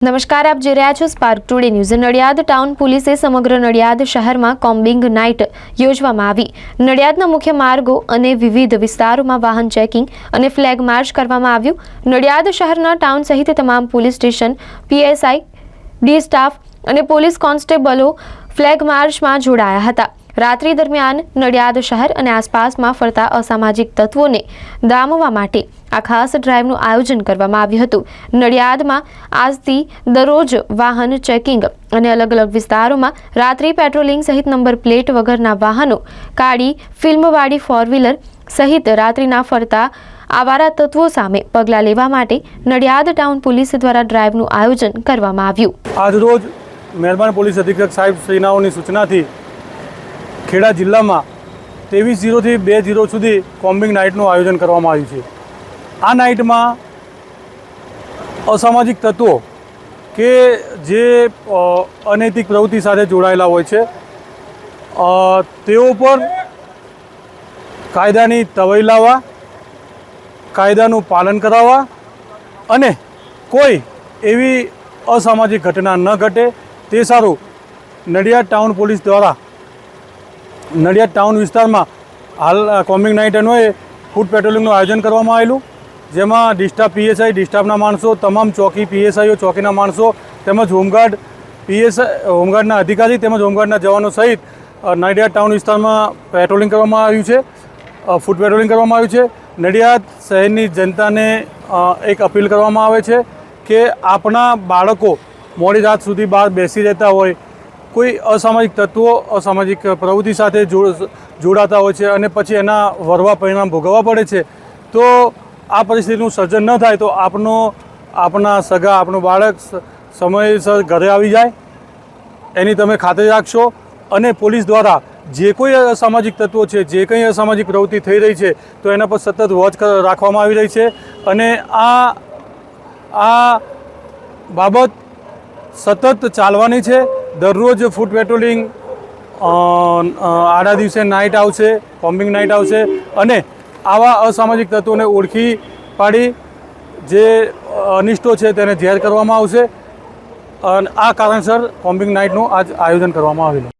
નમસ્કાર, આપ જોઈ રહ્યા છો Spark Today News Nadiad town પોલીસે સમગ્ર નડિયાદ શહેરમાં કોમ્બિંગ નાઇટ યોજવામાં આવી. નડિયાદના મુખ્ય માર્ગો અને વિવિધ વિસ્તારોમાં વાહન ચેકિંગ અને ફ્લેગ માર્ચ કરવામાં આવ્યું. નડિયાદ શહેરના ટાઉન સહિત તમામ police station PSI D staff અને પોલીસ કોન્સ્ટેબલો ફ્લેગ માર્ચમાં જોડાયા હતા. રાત્રિ દરમિયાન નડિયાદ શહેર અને આસપાસમાં ફરતા અસામાજિક તત્વોને દામવા માટે આ ખાસ ડ્રાઈવનું આયોજન કરવામાં આવ્યું હતું. નડિયાદમાં આજથી દરરોજ વાહન ચેકિંગ અને અલગ અલગ વિસ્તારોમાં રાત્રિ પેટ્રોલિંગ સહિત નંબર પ્લેટ વગરના વાહનો, કાળી ફિલ્મવાળી ફોર વ્હીલર સહિત રાત્રિના ફરતા આવારા તત્વો સામે પગલાં લેવા માટે નડિયાદ ટાઉન પોલીસ દ્વારા ડ્રાઈવનું આયોજન કરવામાં આવ્યું. આજરોજ મહેરબાન પોલીસ અધિક્ષક સાહેબ શ્રીનાઓની સૂચનાથી ખેડા જિલ્લામાં ત્રેવીસ જીરોથી બે જીરો સુધી કોમ્બિંગ નાઇટનું આયોજન કરવામાં આવ્યું છે. આ નાઇટમાં અસામાજિક તત્વો કે જે અનૈતિક પ્રવૃત્તિ સાથે જોડાયેલા હોય છે તેઓ પર કાયદાની તવાઈ લાવવા, કાયદાનું પાલન કરાવવા અને કોઈ એવી અસામાજિક ઘટના ન ઘટે. તે સારું નડિયાદ ટાઉન પોલીસ દ્વારા નડિયાદ ટાઉન વિસ્તારમાં હાલ કોમિંગ નાઇટ અન્વયે ફૂડ પેટ્રોલિંગનું આયોજન કરવામાં આવેલું. જેમાં ડિસ્ટાફ પીએસઆઈ, ડિસ્ટાફના માણસો, તમામ ચોકી પીએસઆઈઓ, ચોકીના માણસો, તેમજ હોમગાર્ડ પીએસઆઈ, હોમગાર્ડના અધિકારી તેમજ હોમગાર્ડના જવાનો સહિત નડિયાદ ટાઉન વિસ્તારમાં પેટ્રોલિંગ કરવામાં આવ્યું છે ફૂડ પેટ્રોલિંગ કરવામાં આવ્યું છે. નડિયાદ શહેરની જનતાને એક અપીલ કરવામાં આવે છે કે આપણા બાળકો મોડી રાત સુધી બહાર બેસી રહેતા હોય કોઈ અસામાજિક તત્વો અસામાજિક પ્રવૃત્તિ સાથે જોડાતા હોય છે અને પછી એના વરવા પરિણામ ભોગવવા પડે છે, તો આ પરિસ્થિતિનું સર્જન ન થાય તો આપનો, આપના સગા આપણું બાળક સમયસર ઘરે આવી જાય. એની તમે ખાતરી રાખશો અને પોલીસ દ્વારા જે કોઈ અસામાજિક તત્વો છે, જે કંઈ અસામાજિક પ્રવૃત્તિ થઈ રહી છે, તો એના પર સતત વોચ રાખવામાં આવી રહી છે અને આ આ બાબત સતત ચાલવાની છે. દરરોજ ફૂટ પેટ્રોલિંગ આડા દિવસે નાઇટ આવશે કોમ્બિંગ નાઇટ આવશે અને આવા અસામાજિક તત્વોને ઓળખી પાડી જે અનિષ્ટો છે તેને ઝેર કરવામાં આવશે. અને આ કારણસર કોમ્બિંગ નાઇટનું આજ આયોજન કરવામાં આવેલું.